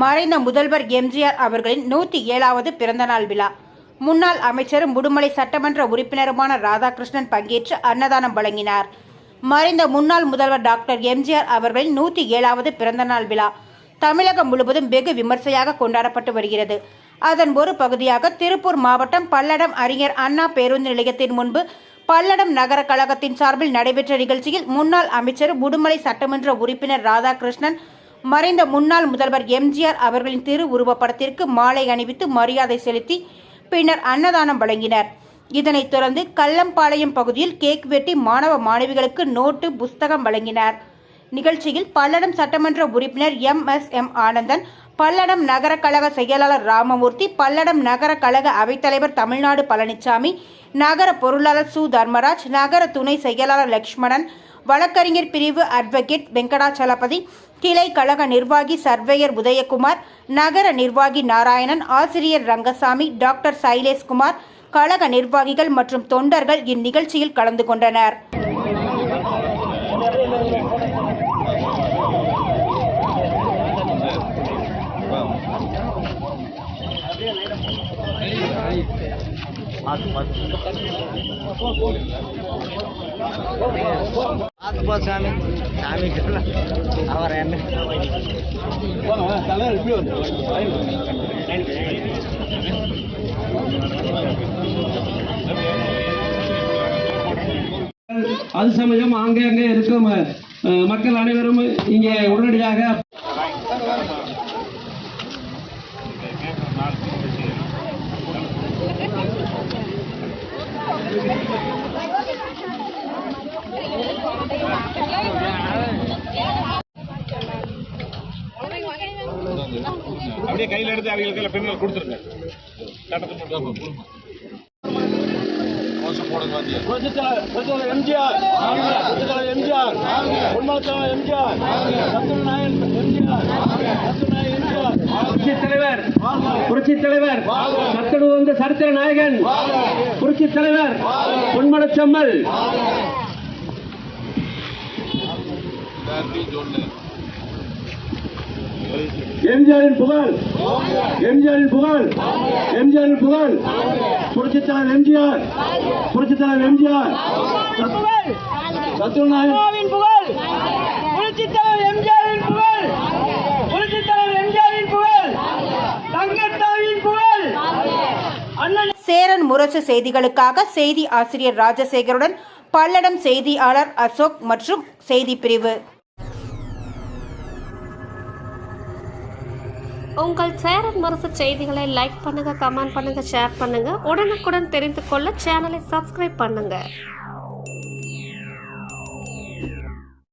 மறைந்த முதல்வர் எம்ஜிஆர் அவர்களின் நூற்றி ஏழாவது பிறந்தநாள் விழா. முன்னாள் அமைச்சரும் முடுமலை சட்டமன்ற உறுப்பினருமான ராதாகிருஷ்ணன் பங்கேற்று அன்னதானம் வழங்கினார். மறைந்த முன்னாள் முதல்வர் டாக்டர் எம்ஜிஆர் அவர்களின் நூற்றி ஏழாவது பிறந்தநாள் விழா தமிழகம் முழுவதும் வெகு விமர்சையாக கொண்டாடப்பட்டு வருகிறது. அதன் ஒரு பகுதியாக திருப்பூர் மாவட்டம் பல்லடம் அறிஞர் அண்ணா பேருந்து நிலையத்தின் முன்பு பல்லடம் நகர கழகத்தின் சார்பில் நடைபெற்ற நிகழ்ச்சியில் முன்னாள் அமைச்சர் முடுமலை சட்டமன்ற உறுப்பினர் ராதாகிருஷ்ணன் மறைந்த முன்னாள் முதல்வர் எம்ஜிஆர் அவர்களின் திரு உருவப்படத்திற்கு மாலை அணிவித்து மரியாதை செலுத்தி பின்னர் அன்னதானம் வழங்கினர். இதனைத் தொடர்ந்து கல்லம்பாளையம் பகுதியில் கேக் வெட்டி மாணவ மாணவிகளுக்கு நோட்டு புஸ்தகம் வழங்கினார். நிகழ்ச்சியில் பல்லடம் சட்டமன்ற உறுப்பினர் M. S. M. Anandan Palladam நகர கழக செயலாளர் ராமமூர்த்தி பல்லடம் நகர கழக அவைத்தலைவர் தமிழ்நாடு பழனிசாமி நகர பொருளாளர் சு. தர்மராஜ் நகர துணை செயலாளர் லக்ஷ்மணன் வழக்கறிஞர் பிரிவு அட்வொகேட் வெங்கடாச்சலபதி கிளை கழக நிர்வாகி சர்வேயர் உதயகுமார் நகர நிர்வாகி நாராயணன் ஆசிரியர் ரங்கசாமி டாக்டர் சைலேஷ்குமார் கழக நிர்வாகிகள் மற்றும் தொண்டர்கள் இந்நிகழ்ச்சியில் கலந்து கொண்டனர். பார்த்து போ சாமி. சாமி அவர் என்ன? அது சமயம் அங்கே அங்கே இருக்கும் மக்கள் அனைவரும் இங்கே உடனடியாக கையில எடுத்து அவங்களுக்கு பெண்கள் கொடுத்துருங்க. எம்ஜிஆர். எம்ஜிஆர். எம்ஜிஆர். புரட்சி தலைவர். புரட்சி தலைவர். சத்தடு வந்த சரித்திர நாயகன். புரட்சி தலைவர். பொன்மனச்செம்மல் எம்ஜிஆரின் புகழ். எம்ஜிஆரின் புகழ். எம்ஜிஆரின் புகழ். புரட்சித் தலைவர் எம்ஜிஆர். புரட்சித் தலைவர் எம்ஜிஆர் சத்துருநாயன் புகழ். புரட்சித் தலைவர் எம்ஜிஆரின் புகழ். புரட்சித் தலைவர் எம்ஜிஆரின் புகழ். தங்கத்தாயின் புகழ். அண்ணன் சேரன் முரசு செய்திகளுக்காக செய்தி ஆசிரியர் ராஜசேகருடன் பல்லடம் செய்தியாளர் அசோக் மற்றும் செய்தி பிரிவு. உங்கள் சேரன் முரசு செய்திகளை லைக் பண்ணுங்கள் கமெண்ட் பண்ணுங்கள் ஷேர் பண்ணுங்கள் உடனுக்குடன் தெரிந்து கொள்ள சேனலை சப்ஸ்கிரைப் பண்ணுங்கள்